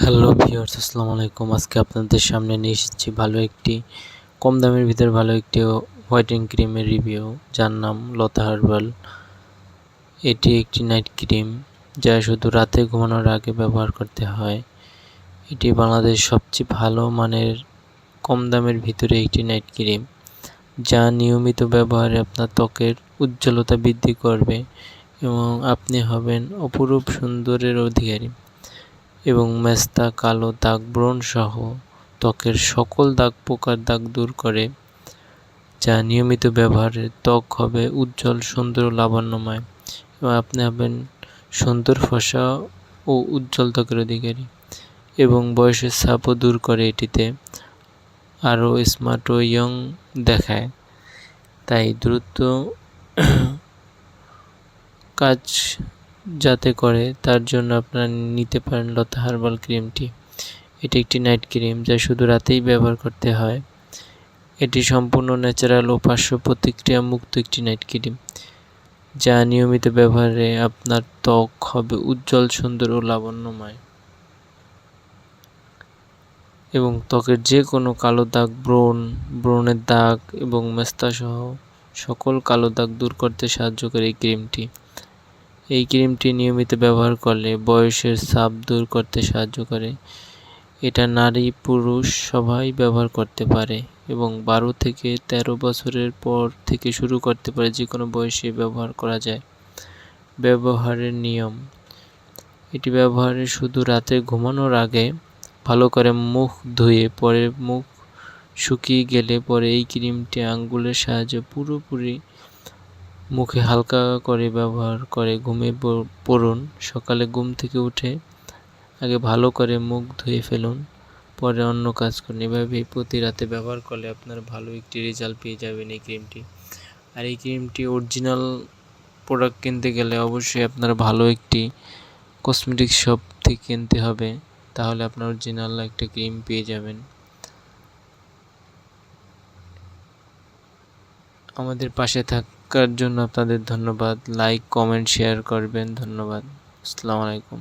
Hello viewers, আসসালামু আলাইকুম। আজকে আপনাদের সামনে নিয়ে এসেছি ভালো একটি, কম দামের ভিতরে ভালো একটি হোয়াইটিং ক্রিমের রিভিউ যার নাম লতা হার্বাল এটি একটি নাইট ক্রিম যা শুধু রাতে ঘুমানোর আগে ব্যবহার করতে হয়। এটি বাংলাদেশ সবচেয়ে ভালো মানের, কম দামের ভিতরে একটি নাইট ক্রিম যা নিয়মিত ব্যবহারে আপনার ত্বকের উজ্জ্বলতা বৃদ্ধি করবে এবং আপনি হবেন অপরূপ সুন্দরের অধিকারী। এবং মেস্তা, কালো দাগ ব্রণ সহ ত্বকের সকল দাগ পোকার দাগ দূর করে, যা নিয়মিত ব্যবহারে ত্বক হবে উজ্জ্বল, সুন্দর লাবণ্যময়। এবং আপনি হবেন সুন্দর, ফসা ও উজ্জ্বল ত্বকের অধিকারী। এবং বয়সের ছাপও দূর করে এটিতে, আরও স্মার্ট ও ইয়ং দেখায়। তাই দ্রুত কাজ যাতে করে তার জন্য আপনারা নিতে পারেন লতা হার্বাল ক্রিমটি। এটি একটি নাইট ক্রিম যা শুধু রাতেই ব্যবহার করতে হয়। এটি সম্পূর্ণ ন্যাচারাল ও পার্শ্ব প্রতিক্রিয়া মুক্ত একটি নাইট ক্রিম। যা নিয়মিত ব্যবহারে আপনার ত্বক হবে উজ্জ্বল, সুন্দর ও লাবণ্যময়। এবং ত্বকের যে কোনো কালো দাগ, ব্রণ, ব্রণের দাগ এবং মেস্তাসহ সকল কালো দাগ দূর করতে সাহায্য করে এই ক্রিমটি। এই ক্রিমটি নিয়মিত ব্যবহার করলে বয়সের ছাপ দূর করতে সাহায্য করে। এটা নারী পুরুষ সবাই ব্যবহার করতে পারে এবং বারো থেকে ১৩ বছরের পর থেকে শুরু করতে পারে যে কোনো বয়সে ব্যবহার করা যায়। ব্যবহারের নিয়ম। এটি ব্যবহারে শুধু রাতে ঘুমানোর আগে ভালো করে মুখ ধুয়ে পরে মুখ শুকিয়ে গেলে পরে এই ক্রিমটি আঙ্গুলের সাহায্যে পুরোপুরি মুখে হালকা করে ব্যবহার করে ঘুমিয়ে পড়ুন। সকালে ঘুম থেকে উঠে আগে ভালো করে মুখ ধুয়ে ফেলুন। পরে অন্য কাজ করুন। এভাবে প্রতি রাতে ব্যবহার করলে আপনার ভালো একটি রেজাল্ট পেয়ে যাবেন এই ক্রিমটি। আর এই ক্রিমটি অরিজিনাল প্রোডাক্ট কিনতে গেলে অবশ্যই আপনার ভালো একটি কসমেটিক শপ থেকে কিনতে হবে। তাহলে আপনার অরিজিনাল একটা ক্রিম পেয়ে যাবেন। আমাদের পাশে দেখার জন্য আপনাদের ধন্যবাদ। লাইক কমেন্ট শেয়ার করবেন। ধন্যবাদ। আসসালামু আলাইকুম।